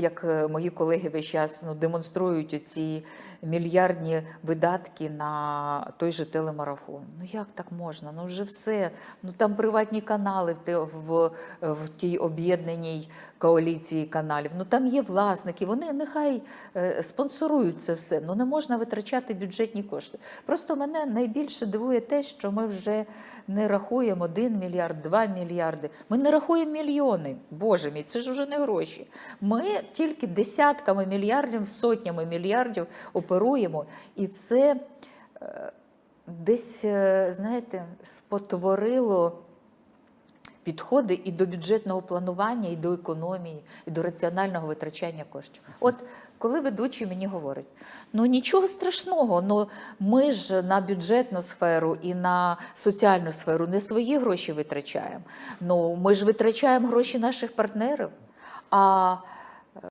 Як е, мої колеги весь час ну, демонструють ці мільярдні видатки на той же телемарафон. Ну як так можна? Ну вже все. Ну там приватні канали в, в, в тій об'єднаній коаліції каналів. Ну там є власники. Вони нехай е, спонсорують це все. Ну не можна витрачати бюджетні кошти. Просто мене найбільше дивує те, що ми вже не рахуємо 1 мільярд, 2 мільярди. Ми не рахуємо мільйони. Боже мій, це ж уже не гроші. Ми тільки десятками мільярдів, сотнями мільярдів оперуємо, і це е, десь, е, знаєте, спотворило підходи і до бюджетного планування, і до економії, і до раціонального витрачання коштів. От коли ведучий мені говорить, ну нічого страшного, ну ми ж на бюджетну сферу і на соціальну сферу не свої гроші витрачаємо. Ну ми ж витрачаємо гроші наших партнерів. А